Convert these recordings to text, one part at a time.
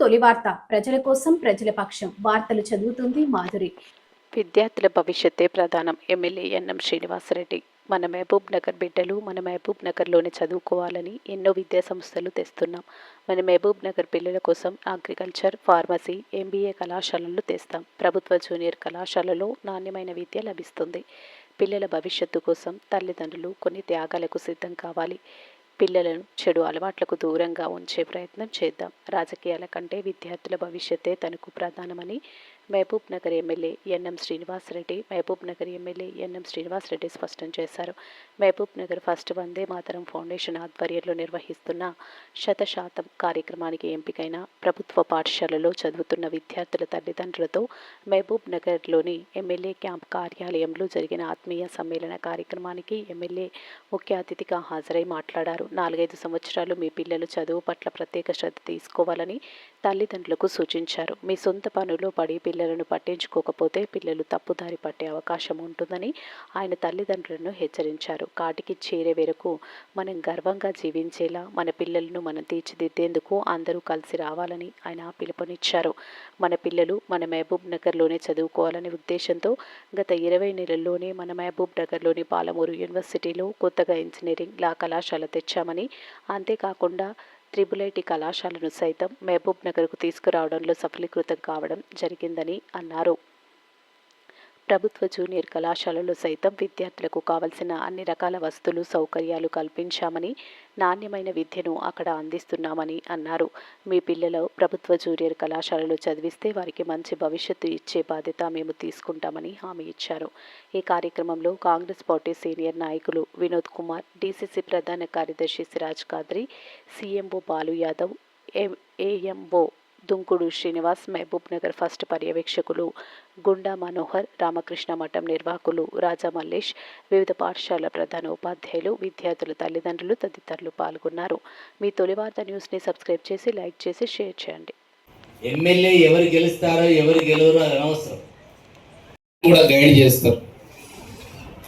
తొలి వార్త. ప్రజల కోసం ప్రజల పక్షం. వార్తలు చదువుతుంది మాధురి. విద్యార్థుల భవిష్యత్తే ప్రధానం. MLA NM Srinivasa Reddy. మన మహబూబ్ నగర్ బిడ్డలు మన మహబూబ్ నగర్లోనే చదువుకోవాలని ఎన్నో విద్యా సంస్థలు తెస్తున్నాం. మన మహబూబ్ నగర్ పిల్లల కోసం అగ్రికల్చర్ ఫార్మసీ ఎంబీఏ కళాశాలలు తెస్తాం. ప్రభుత్వ జూనియర్ కళాశాలలో నాణ్యమైన విద్య లభిస్తుంది. పిల్లల భవిష్యత్తు కోసం తల్లిదండ్రులు కొన్ని త్యాగాలకు సిద్ధం కావాలి. పిల్లలను చెడు అలవాట్లకు దూరంగా ఉంచే ప్రయత్నం చేద్దాం. రాజకీయాల కంటే విద్యార్థుల భవిష్యత్తే తనకు ప్రధానమని Mahabubnagar MLA NM Srinivasa Reddy Mahabubnagar MLA NM Srinivasa Reddy స్పష్టం చేశారు. Mahabubnagar first Vande Mataram foundation ఆధ్వర్యంలో నిర్వహిస్తున్న శతశాతం కార్యక్రమానికి ఎంపికైన ప్రభుత్వ పాఠశాలలో చదువుతున్న విద్యార్థుల తల్లిదండ్రులతో మహబూబ్ నగర్లోని ఎమ్మెల్యే క్యాంప్ కార్యాలయంలో జరిగిన ఆత్మీయ సమ్మేళన కార్యక్రమానికి ఎమ్మెల్యే ముఖ్య అతిథిగా హాజరై మాట్లాడారు. నాలుగైదు సంవత్సరాలు మీ పిల్లలు చదువు పట్ల ప్రత్యేక శ్రద్ధ తీసుకోవాలని తల్లిదండ్రులకు సూచించారు. మీ సొంత పనుల్లో పడి పిల్లలను పట్టించుకోకపోతే పిల్లలు తప్పుదారి పట్టే అవకాశం ఉంటుందని ఆయన తల్లిదండ్రులను హెచ్చరించారు. కాటికి చేరే వరకు మనం గర్వంగా జీవించేలా మన పిల్లలను మనం తీర్చిదిద్దేందుకు అందరూ కలిసి రావాలని ఆయన పిలుపునిచ్చారు. మన పిల్లలు మన మహబూబ్ నగర్లోనే చదువుకోవాలనే ఉద్దేశంతో గత ఇరవై నెలల్లోనే మన మహబూబ్ నగర్లోని పాలమూరు యూనివర్సిటీలో కొత్తగా ఇంజనీరింగ్ లా కళాశాల తెచ్చామని అంతేకాకుండా త్రిబుల్ ఐటీ కళాశాలను సైతం మహబూబ్ నగర్కు తీసుకురావడంలో సఫలీకృతం కావడం జరిగిందని అన్నారు. ప్రభుత్వ జూనియర్ కళాశాలలో సైతం విద్యార్థులకు కావలసిన అన్ని రకాల వస్తువులు సౌకర్యాలు కల్పించామని నాణ్యమైన విద్యను అక్కడ అందిస్తున్నామని అన్నారు. మీ పిల్లలు ప్రభుత్వ జూనియర్ కళాశాలలో చదివిస్తే వారికి మంచి భవిష్యత్తు ఇచ్చే బాధ్యత మేము తీసుకుంటామని హామీ ఇచ్చారు. ఈ కార్యక్రమంలో కాంగ్రెస్ పార్టీ సీనియర్ నాయకులు వినోద్ కుమార్ డీసీసీ ప్రధాన కార్యదర్శి Siraj Qadri CMO Balu Yadav A- AMO దుంకుడు Srinivas Mahabubnagar first పర్యవేక్షకులు గుండా మనోహర్ రామకృష్ణ మఠం నిర్వాహకులు రాజా మల్లేష్ వివిధ పాఠశాల ప్రధాన ఉపాధ్యాయులు విద్యార్థుల తల్లిదండ్రులు తదితరులు పాల్గొన్నారు. మీ తొలి వార్త న్యూస్ని సబ్స్క్రైబ్ చేసి లైక్ చేసి షేర్ చేయండి. ఎమ్మెల్యే ఎవరు గెలుస్తారో ఎవరు గెలవరో అది అనవసరం. కూడా గైడ్ చేస్తారు.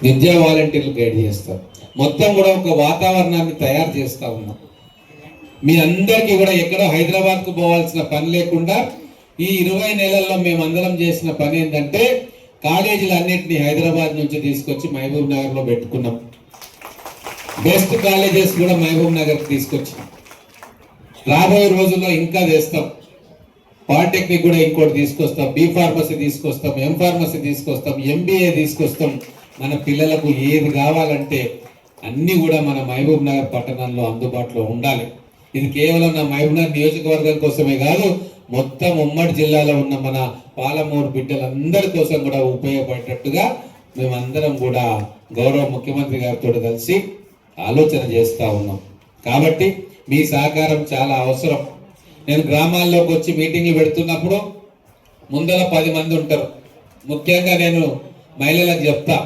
విద్యా వాలంటీర్లు గైడ్ చేస్తారు. మొత్తం కూడా ఒక వాతావరణాన్ని తయారు చేస్తా ఉన్నాం మీ అందరికీ కూడా ఎక్కడో హైదరాబాద్కు పోవాల్సిన పని లేకుండా ఈ ఇరవై నెలల్లో మేమందరం చేసిన పని ఏంటంటే కాలేజీలు అన్నింటినీ హైదరాబాద్ నుంచి తీసుకొచ్చి మహబూబ్ నగర్లో పెట్టుకున్నాం. బెస్ట్ కాలేజెస్ కూడా మహబూబ్ నగర్కి తీసుకొచ్చాం. రాబోయే రోజుల్లో ఇంకా తెస్తాం పాలిటెక్నిక్ కూడా ఇంకోటి తీసుకొస్తాం. బి ఫార్మసీ తీసుకొస్తాం. ఎం ఫార్మసీ తీసుకొస్తాం. ఎంబీఏ తీసుకొస్తాం. మన పిల్లలకు ఏది కావాలంటే అన్నీ కూడా మన మహబూబ్ నగర్ పట్టణంలో అందుబాటులో ఉండాలి. ఇది కేవలం నా మహబూబ్ నియోజకవర్గం కోసమే కాదు మొత్తం ఉమ్మడి జిల్లాలో ఉన్న మన పాలమూరు బిడ్డలందరి కోసం కూడా ఉపయోగపడేటట్టుగా మేమందరం కూడా గౌరవ ముఖ్యమంత్రి గారితో కలిసి ఆలోచన చేస్తూ ఉన్నాం. కాబట్టి మీ సహకారం చాలా అవసరం. నేను గ్రామాల్లోకి వచ్చి మీటింగ్లు పెడుతున్నప్పుడు ముందర పది మంది ఉంటారు. ముఖ్యంగా నేను మహిళలకు చెప్తా.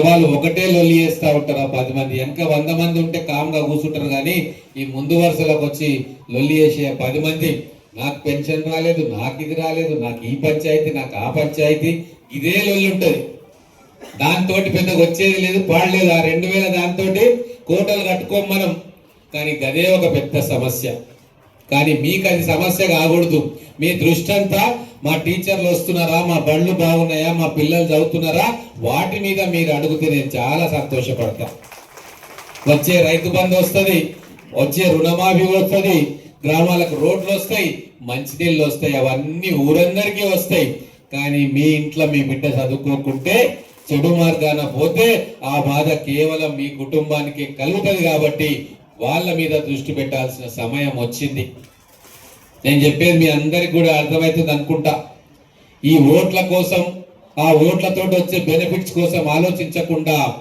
వాళ్ళు ఒకటే లొల్లి చేస్తా ఉంటారు ఆ పది మంది. వెనక వంద మంది ఉంటే కామ్గా కూర్చుంటారు కానీ ఈ ముందు వరుసలోకి వచ్చి లొల్లి చేసే పది మంది నాకు పెన్షన్ రాలేదు నాకు ఇది రాలేదు నాకు ఈ పంచాయతీ నాకు ఆ పంచాయతీ ఇదే లొల్లి ఉంటుంది. దాంతో పెద్ద వచ్చేది లేదు పాడలేదు ఆ రెండు వేల దాంతో కోటలు కట్టుకోం మనం. కానీ గదే ఒక పెద్ద సమస్య. కానీ మీకు అది సమస్య కాకూడదు. మీ దృష్టి అంతా మా టీచర్లు వస్తున్నారా మా బళ్ళు బాగున్నాయా మా పిల్లలు చదువుతున్నారా వాటి మీద మీరు అడుగుతే నేను చాలా సంతోషపడతా. వచ్చే రైతు బంధు వస్తుంది వచ్చే రుణమాఫీ వస్తుంది గ్రామాలకు రోడ్లు వస్తాయి మంచినీళ్ళు వస్తాయి అవన్నీ ఊరందరికీ వస్తాయి. కానీ మీ ఇంట్లో మీ బిడ్డ చదువుకోకుంటే చెడు మార్గాన పోతే ఆ బాధ కేవలం మీ కుటుంబానికి కలుగుతుంది కాబట్టి వాళ్ళ మీద దృష్టి పెట్టాల్సిన సమయం వచ్చింది. నేను చెప్పేది మీ అందరికి కూడా అర్థమవుతుంది అనుకుంటా. ఈ ఓట్ల కోసం ఆ ఓట్లతో వచ్చే బెనిఫిట్స్ కోసం ఆలోచించకుండా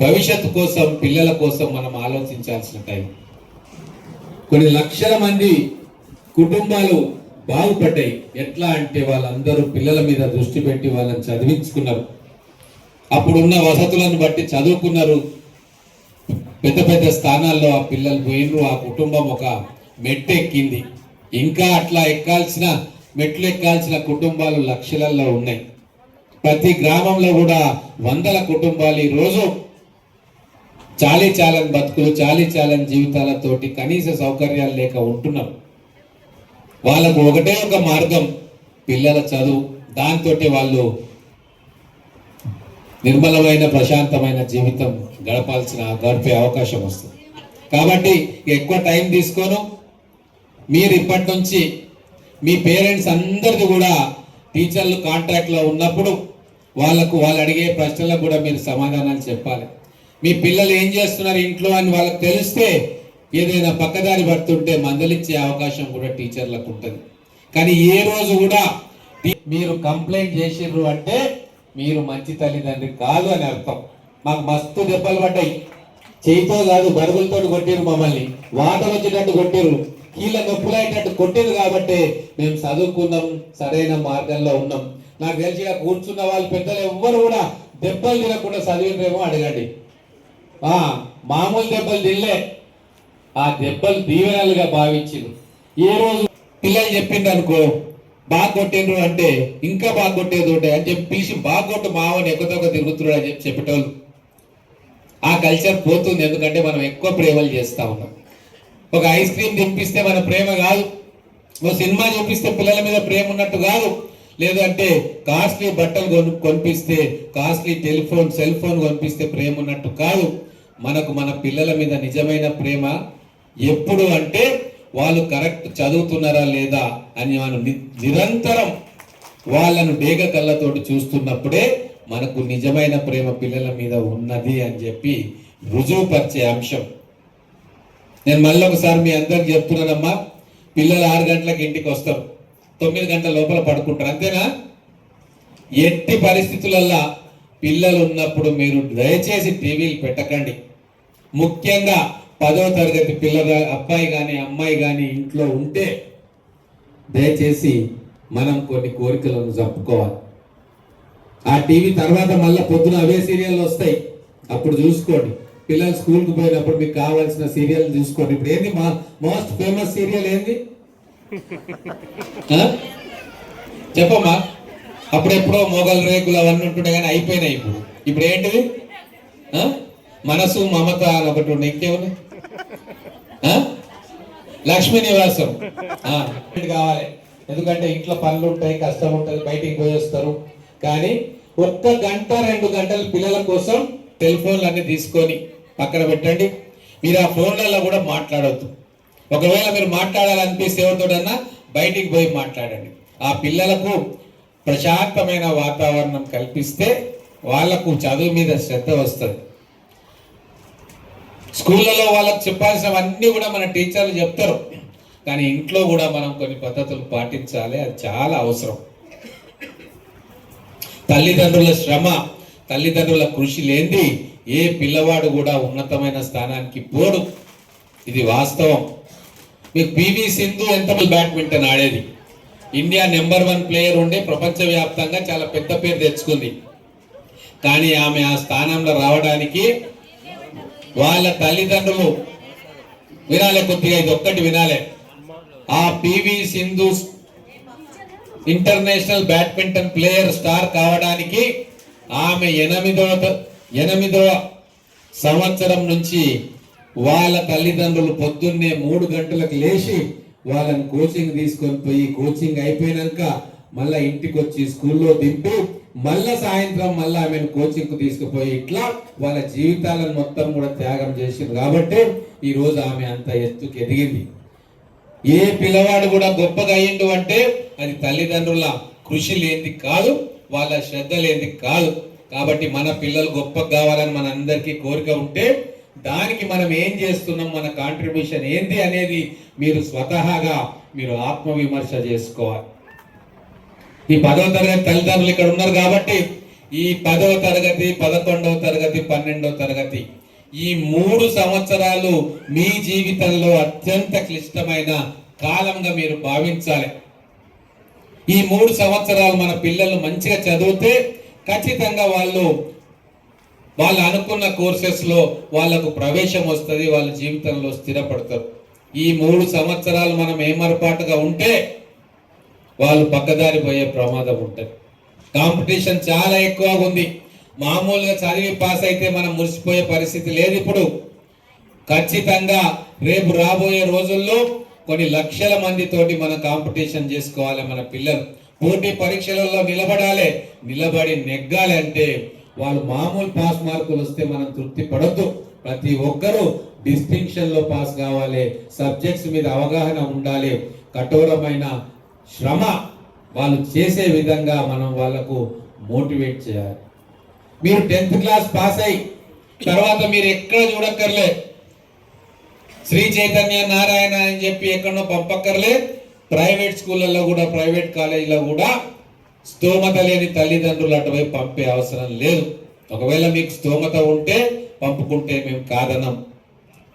భవిష్యత్తు కోసం పిల్లల కోసం మనం ఆలోచించాల్సిన టైం. కొన్ని లక్షల మంది కుటుంబాలు బాగుపడ్డాయి. ఎట్లా అంటే వాళ్ళందరూ పిల్లల మీద దృష్టి పెట్టి వాళ్ళని చదివించుకున్నారు. అప్పుడున్న వసతులను బట్టి చదువుకున్నారు. పెద్ద పెద్ద స్థానాల్లో ఆ పిల్లలు పోయినరు ఆ కుటుంబం ఒక మెట్టు ఎక్కింది ఇంకా అట్లా ఎక్కాల్సిన మెట్లు ఎక్కాల్సిన కుటుంబాలు లక్షలల్లో ఉన్నాయి. ప్రతి గ్రామంలో కూడా వందల కుటుంబాలు ఈ రోజు చాలీ చాలని బతుకులు చాలీ చాలని జీవితాలతోటి కనీస సౌకర్యాలు లేక ఉంటున్నారు వాళ్ళకు ఒకటే ఒక మార్గం పిల్లల చదువు. దాంతో వాళ్ళు నిర్మలమైన ప్రశాంతమైన జీవితం గడపాల్సిన గడిపే అవకాశం వస్తుంది. కాబట్టి ఎక్కువ టైం తీసుకోను. మీరు ఇప్పటి నుంచి మీ పేరెంట్స్ అందరిది కూడా టీచర్లు కాంట్రాక్ట్లో ఉన్నప్పుడు వాళ్ళకు వాళ్ళు అడిగే ప్రశ్నలకు కూడా మీరు సమాధానాలు చెప్పాలి. మీ పిల్లలు ఏం చేస్తున్నారు ఇంట్లో అని వాళ్ళకి తెలిస్తే ఏదైనా పక్కదారి పడుతుంటే మందలిచ్చే అవకాశం కూడా టీచర్లకు ఉంటుంది. కానీ ఏ రోజు కూడా మీరు కంప్లైంట్ చేసిర్రు అంటే మీరు మంచి తల్లిదండ్రి కాదు అని అర్థం. మాకు మస్తు దెబ్బలు పడ్డాయి. చేయితో కాదు బరుగులతో కొట్టిరు మమ్మల్ని. వాటర్ వచ్చేటట్టు కొట్టిరు కీళ్ళ నొప్పులయ్యేటట్టు కొట్టిరు కాబట్టి మేము చదువుకున్నాం సరైన మార్గంలో ఉన్నాం. నాకు తెలిసి కూర్చున్న వాళ్ళు పెద్దలు ఎవ్వరు కూడా దెబ్బలు తినకుండా చదివినరేమో అడగండి. ఆ మామూలు దెబ్బలు తినలే. ఆ దెబ్బలు దీవెనలుగా భావించిండు ఏ రోజు పిల్లలు చెప్పిండు అనుకో బాగా కొట్టిండ్రు అంటే ఇంకా బాగా కొట్టేది అని చెప్పి పీసి బాగా కొట్టు మావని ఎక్కువ తిరుగుతున్నాడు అని చెప్పి చెప్పేటోళ్ళు. ఆ కల్చర్ పోతుంది ఎందుకంటే మనం ఎక్కువ ప్రేమలు చేస్తూ ఉన్నాం. ఒక ఐస్ క్రీమ్ తినిపిస్తే మన ప్రేమ కాదు. ఒక సినిమా చూపిస్తే పిల్లల మీద ప్రేమ ఉన్నట్టు కాదు. లేదంటే కాస్ట్లీ బట్టలు కొను కొనిపిస్తే కాస్ట్లీ టెలిఫోన్ సెల్ ఫోన్ కొనిపిస్తే ప్రేమ ఉన్నట్టు కాదు. మనకు మన పిల్లల మీద నిజమైన ప్రేమ ఎప్పుడు అంటే వాళ్ళు కరెక్ట్ చదువుతున్నారా లేదా అని మనం ని- నిరంతరం వాళ్ళను డేగ కళ్ళతోటి చూస్తున్నప్పుడే మనకు నిజమైన ప్రేమ పిల్లల మీద ఉన్నది అని చెప్పి రుజువుపరిచే అంశం. నేను మళ్ళీ ఒకసారి మీ అందరికి చెప్తున్నానమ్మా పిల్లలు ఆరు గంటలకు ఇంటికి వస్తారు తొమ్మిది గంటల లోపల పడుకుంటారు అంతేనా? ఎట్టి పరిస్థితులల్లా పిల్లలు ఉన్నప్పుడు మీరు దయచేసి టీవీలు పెట్టకండి. ముఖ్యంగా పదో తరగతి పిల్లగా అబ్బాయి కానీ అమ్మాయి కానీ ఇంట్లో ఉంటే దయచేసి మనం కొన్ని కోరికలను చంపుకోవాలి ఆ టీవీ తర్వాత మళ్ళీ పొద్దున అవే సీరియల్ వస్తాయి. అప్పుడు చూసుకోండి. పిల్లలు స్కూల్కి పోయినప్పుడు మీకు కావాల్సిన సీరియల్ చూసుకోండి. ఇప్పుడు ఏంది మా మోస్ట్ ఫేమస్ సీరియల్ ఏంది? చెప్పమ్మా. అప్పుడెప్పుడో మొగల్ రేకులు అవన్నీ ఉంటుండే కానీ అయిపోయినాయి ఇప్పుడు. ఇప్పుడు ఏంటిది? మనసు మమత అని ఒకటి ఉండే. ఇంకేముంది? లక్ష్మీ నివాసం. కావాలి? ఎందుకంటే ఇంట్లో పనులు ఉంటాయి కష్టం ఉంటుంది బయటికి పోయి వస్తారు. కానీ ఒక్క గంట రెండు గంటలు పిల్లల కోసం టెలిఫోన్లు అన్ని తీసుకొని పక్కన పెట్టండి. మీరు ఆ ఫోన్లలో కూడా మాట్లాడవద్దు ఒకవేళ మీరు మాట్లాడాలనిపిస్తే ఎవరితోటన్నా బయటికి పోయి మాట్లాడండి. ఆ పిల్లలకు ప్రశాంతమైన వాతావరణం కల్పిస్తే వాళ్ళకు చదువు మీద శ్రద్ధ వస్తుంది. స్కూళ్ళలో వాళ్ళకి చెప్పాల్సినవన్నీ కూడా మన టీచర్లు చెప్తారు. కానీ ఇంట్లో కూడా మనం కొన్ని పద్ధతులు పాటించాలి అది చాలా అవసరం. తల్లిదండ్రుల శ్రమ తల్లిదండ్రుల కృషి లేనిది ఏ పిల్లవాడు కూడా ఉన్నతమైన స్థానానికి పోడు. ఇది వాస్తవం. మీకు పివి సింధు ఎంత బ్యాడ్మింటన్ ఆడేది? ఇండియా నెంబర్ వన్ ప్లేయర్ ఉండే ప్రపంచవ్యాప్తంగా చాలా పెద్ద పేరు తెచ్చుకుంది. కానీ ఆమె ఆ స్థానంలో రావడానికి వాళ్ళ తల్లిదండ్రులు వినాలే కొద్దిగా ఇది ఒక్కటి వినాలే. ఆ P V Sindhu international badminton player star కావడానికి ఆమె ఎనిమిదవ ఎనిమిదవ సంవత్సరం నుంచి వాళ్ళ తల్లిదండ్రులు పొద్దున్నే మూడు గంటలకు లేచి వాళ్ళని కోచింగ్ తీసుకొని పోయి కోచింగ్ అయిపోయినాక మళ్ళీ ఇంటికి వచ్చి స్కూల్లో దింపి మళ్ళా సాయంత్రం మళ్ళా ఆమెను కోచింగ్కు తీసుకుపోయి ఇట్లా వాళ్ళ జీవితాలను మొత్తం కూడా త్యాగం చేసింది. కాబట్టి ఈరోజు ఆమె అంత ఎత్తుకు ఎదిగింది. ఏ పిల్లవాడు కూడా గొప్పగా అయ్యిండు అంటే అది తల్లిదండ్రుల కృషి లేనిది కాదు వాళ్ళ శ్రద్ధ లేనిది కాదు. కాబట్టి మన పిల్లలు గొప్పగా కావాలని మన అందరికీ కోరిక ఉంటే దానికి మనం ఏం చేస్తున్నాం మన కాంట్రిబ్యూషన్ ఏంటి అనేది మీరు స్వతహాగా మీరు ఆత్మవిమర్శ చేసుకోవాలి. ఈ పదవ తరగతి తల్లిదండ్రులు ఇక్కడ ఉన్నారు కాబట్టి ఈ పదవ తరగతి పదకొండవ తరగతి పన్నెండవ తరగతి ఈ మూడు సంవత్సరాలు మీ జీవితంలో అత్యంత క్లిష్టమైన కాలంగా మీరు భావించాలి. ఈ మూడు సంవత్సరాలు మన పిల్లలు మంచిగా చదివితే ఖచ్చితంగా వాళ్ళు వాళ్ళు అనుకున్న కోర్సెస్లో వాళ్ళకు ప్రవేశం వస్తుంది వాళ్ళ జీవితంలో స్థిరపడతారు. ఈ మూడు సంవత్సరాలు మనం ఏమరపాటుగా ఉంటే వాళ్ళు పక్కదారి పోయే ప్రమాదం ఉంటుంది. కాంపిటీషన్ చాలా ఎక్కువగా ఉంది. మామూలుగా చదివి పాస్ అయితే మనం మురిసిపోయే పరిస్థితి లేదు ఇప్పుడు. ఖచ్చితంగా రేపు రాబోయే రోజుల్లో కొన్ని లక్షల మందితోటి మనం కాంపిటీషన్ చేసుకోవాలి మన పిల్లలు. పోటీ పరీక్షలలో నిలబడాలి నిలబడి నెగ్గాలి అంటే వాళ్ళు మామూలు పాస్ మార్కులు వస్తే మనం తృప్తి పడద్దు. ప్రతి ఒక్కరూ డిస్టింక్షన్లో పాస్ కావాలి. సబ్జెక్ట్స్ మీద అవగాహన ఉండాలి. కఠోరమైన శ్రమ వాళ్ళు చేసే విధంగా మనం వాళ్ళకు మోటివేట్ చేయాలి. మీరు టెన్త్ క్లాస్ పాస్ అయ్యి తర్వాత మీరు ఎక్కడ చూడక్కర్లే. శ్రీ చైతన్య నారాయణ అని చెప్పి ఎక్కడో పంపక్కర్లే. ప్రైవేట్ స్కూళ్ళల్లో కూడా ప్రైవేట్ కాలేజీలో కూడా స్తోమత లేని తల్లిదండ్రులు అటువైపు పంపే అవసరం లేదు. ఒకవేళ మీకు స్తోమత ఉంటే పంపుకుంటే మేము కాదనం.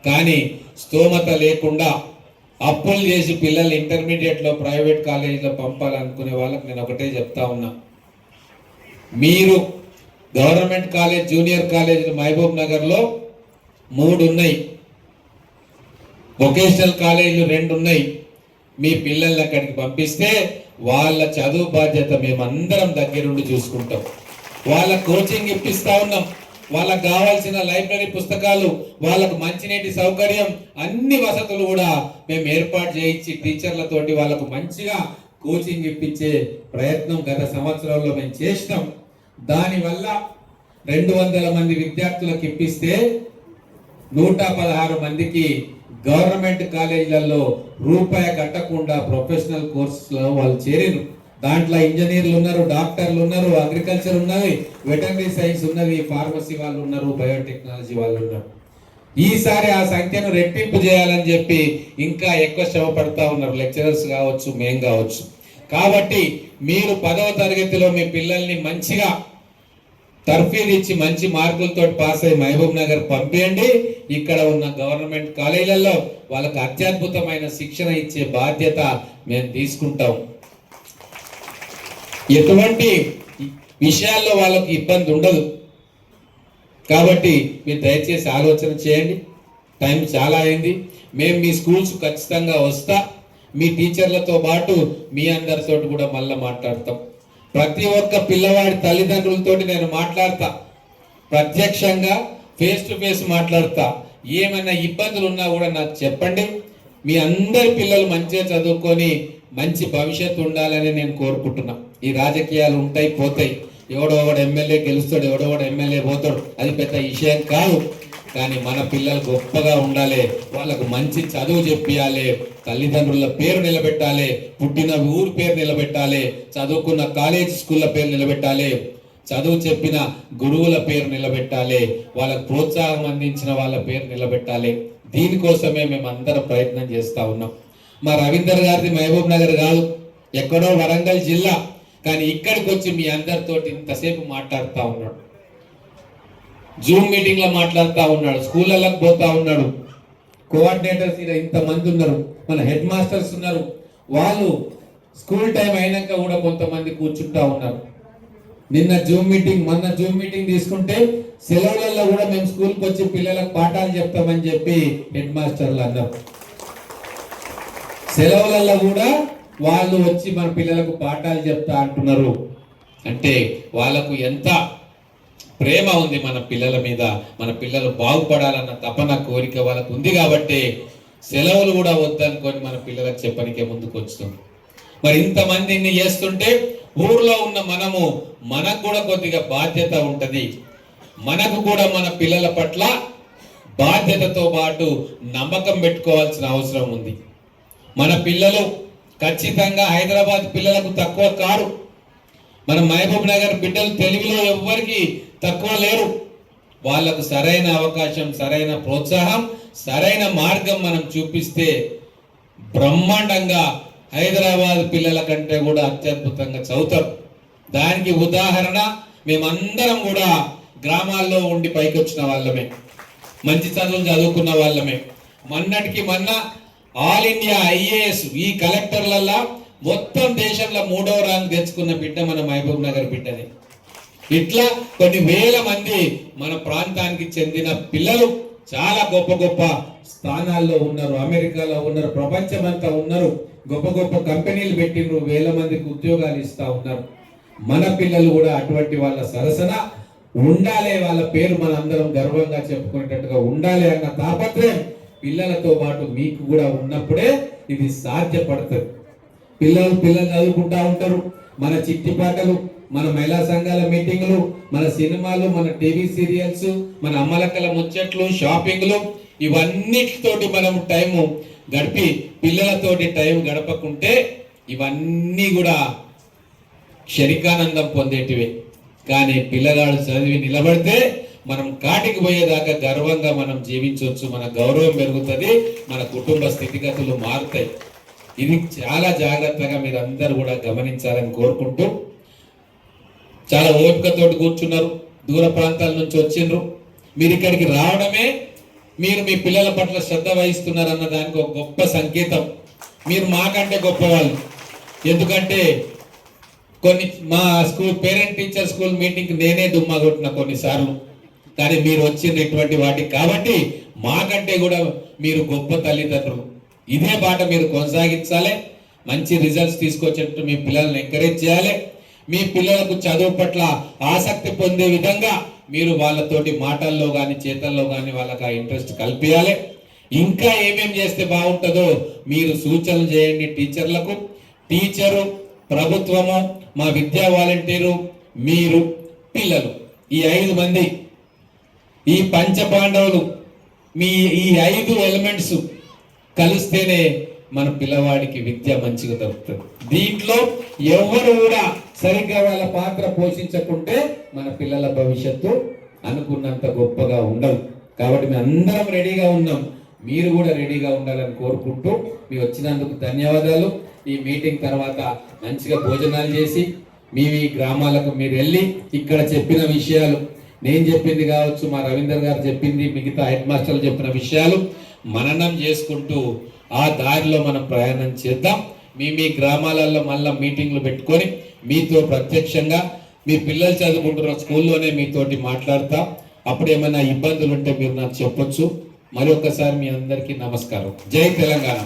కానీ స్తోమత లేకుండా అప్పులు చేసి పిల్లల్ని ఇంటర్మీడియట్లో ప్రైవేట్ కాలేజీలో పంపాలనుకునే వాళ్ళకి నేను ఒకటే చెప్తా ఉన్నా. మీరు గవర్నమెంట్ కాలేజ్ జూనియర్ కాలేజ్ మహబూబ్ నగర్లో మూడు ఉన్నాయి. వొకేషనల్ కాలేజీలు రెండు ఉన్నాయి. మీ పిల్లల్ని అక్కడికి పంపిస్తే వాళ్ళ చదువు బాధ్యత మేమందరం దగ్గరుండి చూసుకుంటాం. వాళ్ళ కోచింగ్ ఇప్పిస్తా ఉన్నాం. వాళ్ళకు కావాల్సిన లైబ్రరీ పుస్తకాలు వాళ్ళకు మంచినీటి సౌకర్యం అన్ని వసతులు కూడా మేము ఏర్పాటు చేయించి టీచర్లతోటి వాళ్ళకు మంచిగా కోచింగ్ ఇప్పించే ప్రయత్నం గత సంవత్సరంలో మేము చేసినాం. దానివల్ల రెండు వందల మంది విద్యార్థులకు ఇప్పిస్తే నూట పదహారు మందికి గవర్నమెంట్ కాలేజీలలో రూపాయి కట్టకుండా ప్రొఫెషనల్ కోర్సులో వాళ్ళు చేరిను దాంట్లో ఇంజనీర్లు ఉన్నారు డాక్టర్లు ఉన్నారు అగ్రికల్చర్ ఉన్నవి వెటర్నరీ సైన్స్ ఉన్నవి ఫార్మసీ వాళ్ళు ఉన్నారు బయోటెక్నాలజీ వాళ్ళు ఉన్నారు. ఈసారి ఆ సంఖ్యను రెట్టింపు చేయాలని చెప్పి ఇంకా ఎక్కువ శ్రమ పడతా ఉన్నారు. లెక్చరర్స్ కావచ్చు మేం కావచ్చు. కాబట్టి మీరు పదవ తరగతిలో మీ పిల్లల్ని మంచిగా తర్ఫీదు ఇచ్చి మంచి మార్కులతో పాస్ అయ్యి మహబూబ్ నగర్ పంపించండి ఇక్కడ ఉన్న గవర్నమెంట్ కాలేజీలలో వాళ్ళకు అత్యద్భుతమైన శిక్షణ ఇచ్చే బాధ్యత మేము తీసుకుంటాం. ఎటువంటి విషయాల్లో వాళ్ళకి ఇబ్బంది ఉండదు. కాబట్టి మీరు దయచేసి ఆలోచన చేయండి. టైం చాలా అయింది. మేము మీ స్కూల్స్ ఖచ్చితంగా వస్తా. మీ టీచర్లతో పాటు మీ అందరితో కూడా మళ్ళీ మాట్లాడతాం. ప్రతి ఒక్క పిల్లవాడి తల్లిదండ్రులతో నేను మాట్లాడతా. ప్రత్యక్షంగా ఫేస్ టు ఫేస్ మాట్లాడతా. ఏమైనా ఇబ్బందులు ఉన్నా కూడా నాకు చెప్పండి. మీ అందరి పిల్లలు మంచిగా చదువుకొని మంచి భవిష్యత్తు ఉండాలని నేను కోరుకుంటున్నాను ఈ రాజకీయాలు ఉంటాయి పోతాయి. ఎవడో ఒకడు ఎమ్మెల్యే గెలుస్తాడు ఎవడో ఒకడు ఎమ్మెల్యే పోతాడు. అది పెద్ద విషయం కాదు. కానీ మన పిల్లలు గొప్పగా ఉండాలి. వాళ్ళకు మంచి చదువు చెప్పియాలి. తల్లిదండ్రుల పేరు నిలబెట్టాలి. పుట్టిన ఊరు పేరు నిలబెట్టాలి. చదువుకున్న కాలేజ్ స్కూళ్ళ పేరు నిలబెట్టాలి. చదువు చెప్పిన గురువుల పేరు నిలబెట్టాలి. వాళ్ళకు ప్రోత్సాహం అందించిన వాళ్ళ పేరు నిలబెట్టాలి. దీనికోసమే మేము అందరం ప్రయత్నం చేస్తూ ఉన్నాం. మా రవీందర్ గారిది మహబూబ్ నగర్ కాదు. ఎక్కడో వరంగల్ జిల్లా. కానీ ఇక్కడికి వచ్చి మీ అందరితోటి ఇంతసేపు మాట్లాడుతూ ఉన్నాడు. జూమ్ మీటింగ్లో మాట్లాడుతూ ఉన్నాడు స్కూళ్ళకి పోతా ఉన్నాడు. కోఆర్డినేటర్స్ ఇలా ఇంతమంది ఉన్నారు మన హెడ్ మాస్టర్స్ ఉన్నారు. వాళ్ళు స్కూల్ టైం అయినాక కూడా కొంతమంది కూర్చుంటా ఉన్నారు. నిన్న జూమ్ మీటింగ్ మొన్న జూమ్ మీటింగ్ తీసుకుంటే సెలవులలో కూడా మేము స్కూల్కి వచ్చి పిల్లలకు పాఠాలు చెప్తామని చెప్పి హెడ్ మాస్టర్లు అన్నారు. సెలవులలో కూడా వాళ్ళు వచ్చి మన పిల్లలకు పాఠాలు చెప్తా అంటున్నారు. అంటే వాళ్ళకు ఎంత ప్రేమ ఉంది మన పిల్లల మీద మన పిల్లలు బాగుపడాలన్న తపన కోరిక వాళ్ళకు ఉంది కాబట్టి సెలవులు కూడా వద్దనుకొని మన పిల్లలకు చెప్పనికే ముందుకు వస్తుంది మరి ఇంతమంది ఇన్ని చేస్తుంటే ఊర్లో ఉన్న మనము మనకు కూడా కొద్దిగా బాధ్యత ఉంటుంది. మనకు కూడా మన పిల్లల పట్ల బాధ్యతతో పాటు నమ్మకం పెట్టుకోవాల్సిన అవసరం ఉంది. మన పిల్లలు ఖచ్చితంగా హైదరాబాద్ పిల్లలకు తక్కువ కారు. మన మహబూబ్ నగర్ బిడ్డలు తెలుగులో ఎవ్వరికి తక్కువ లేరు. వాళ్ళకు సరైన అవకాశం సరైన ప్రోత్సాహం సరైన మార్గం మనం చూపిస్తే బ్రహ్మాండంగా హైదరాబాద్ పిల్లల కంటే కూడా అత్యద్భుతంగా చదువుతారు. దానికి ఉదాహరణ మేమందరం కూడా గ్రామాల్లో ఉండి పైకి వచ్చిన వాళ్ళమే. మంచి చదువులు చదువుకున్న వాళ్ళమే. మొన్నటికి మొన్న ఆల్ ఇండియా ఐఏఎస్ ఈ కలెక్టర్లల్లా మొత్తం దేశంలో మూడవ ర్యాంక్ తెచ్చుకున్న బిడ్డ మన మహబూబ్ నగర్ బిడ్డని. ఇట్లా కొన్ని వేల మంది మన ప్రాంతానికి చెందిన పిల్లలు చాలా గొప్ప గొప్ప స్థానాల్లో ఉన్నారు. అమెరికాలో ఉన్నారు ప్రపంచమంతా ఉన్నారు. గొప్ప గొప్ప కంపెనీలు పెట్టిండ్రు వేల మందికి ఉద్యోగాలు ఇస్తా ఉన్నారు. మన పిల్లలు కూడా అటువంటి వాళ్ళ సరసన ఉండాలి వాళ్ళ పేరు మన అందరం గర్వంగా చెప్పుకునేటట్టుగా ఉండాలి అన్న తాపత్రయం పిల్లలతో పాటు మీకు కూడా ఉన్నప్పుడే ఇది సాధ్యపడుతుంది. పిల్లలు పిల్లలు చదువుకుంటా ఉంటారు. మన చిట్టి పాటలు మన మహిళా సంఘాల మీటింగులు మన సినిమాలు మన టీవీ సీరియల్స్ మన అమ్మలక్కల ముచ్చట్లు షాపింగ్లు ఇవన్నిటితోటి మనం టైము గడిపి పిల్లలతోటి టైం గడపకుంటే ఇవన్నీ కూడా క్షణికానందం పొందేటివే. కానీ పిల్లగాడు చదివి నిలబడితే మనం కాటికి పోయేదాకా గర్వంగా మనం జీవించవచ్చు. మన గౌరవం పెరుగుతుంది మన కుటుంబ స్థితిగతులు మారుతాయి. ఇది చాలా జాగ్రత్తగా మీరందరూ కూడా గమనించాలని కోరుకుంటూ చాలా ఓపికతోటి కూర్చున్నారు. దూర ప్రాంతాల నుంచి వచ్చిండ్రు. మీరు ఇక్కడికి రావడమే మీరు మీ పిల్లల పట్ల శ్రద్ధ వహిస్తున్నారు అన్న దానికి ఒక గొప్ప సంకేతం. మీరు మాకంటే గొప్పవాళ్ళు. ఎందుకంటే కొన్ని మా school parent teacher school meeting నేనే దుమ్మా కొట్టిన కొన్నిసార్లు. కానీ మీరు వచ్చిన ఇటువంటి వాటికి కాబట్టి మాకంటే కూడా మీరు గొప్ప తల్లిదండ్రులు. ఇదే బాట మీరు కొనసాగించాలి. మంచి రిజల్ట్స్ తీసుకొచ్చేట్టు మీ పిల్లల్ని ఎంకరేజ్ చేయాలి. మీ పిల్లలకు చదువు పట్ల ఆసక్తి పొందే విధంగా మీరు వాళ్ళతోటి మాటల్లో కానీ చేతల్లో కానీ వాళ్ళకి ఆ ఇంట్రెస్ట్ కల్పించాలి ఇంకా ఏమేం చేస్తే బాగుంటుందో మీరు సూచనలు చేయండి టీచర్లకు. టీచరు ప్రభుత్వము మా విద్యా వాలంటీరు మీరు పిల్లలు. ఈ ఐదు మంది ఈ పంచపాండవులు మీ ఈ ఐదు ఎలిమెంట్స్ కలిస్తేనే మన పిల్లవాడికి విద్య మంచిగా దొరుకుతుంది. దీంట్లో ఎవరు కూడా సరిగ్గా వాళ్ళ పాత్ర పోషించకుంటే మన పిల్లల భవిష్యత్తు అనుకున్నంత గొప్పగా ఉండదు. కాబట్టి మేము అందరం రెడీగా ఉన్నాం. మీరు కూడా రెడీగా ఉండాలని కోరుకుంటూ మీ వచ్చినందుకు ధన్యవాదాలు. ఈ మీటింగ్ తర్వాత మంచిగా భోజనాలు చేసి మీ మీ గ్రామాలకు మీరు వెళ్ళి ఇక్కడ చెప్పిన విషయాలు నేను చెప్పింది కావచ్చు మా రవీందర్ గారు చెప్పింది మిగతా హెడ్ మాస్టర్లు చెప్పిన విషయాలు మననం చేసుకుంటూ ఆ దారిలో మనం ప్రయాణం చేద్దాం. మీ మీ గ్రామాలలో మళ్ళీ మీటింగ్లు పెట్టుకొని మీతో ప్రత్యక్షంగా మీ పిల్లలు చదువుకుంటున్న స్కూల్లోనే మీతోటి మాట్లాడతా. అప్పుడు ఏమైనా ఇబ్బందులు ఉంటే మీరు నాకు చెప్పొచ్చు. మరొకసారి మీ అందరికీ నమస్కారం. జై తెలంగాణ.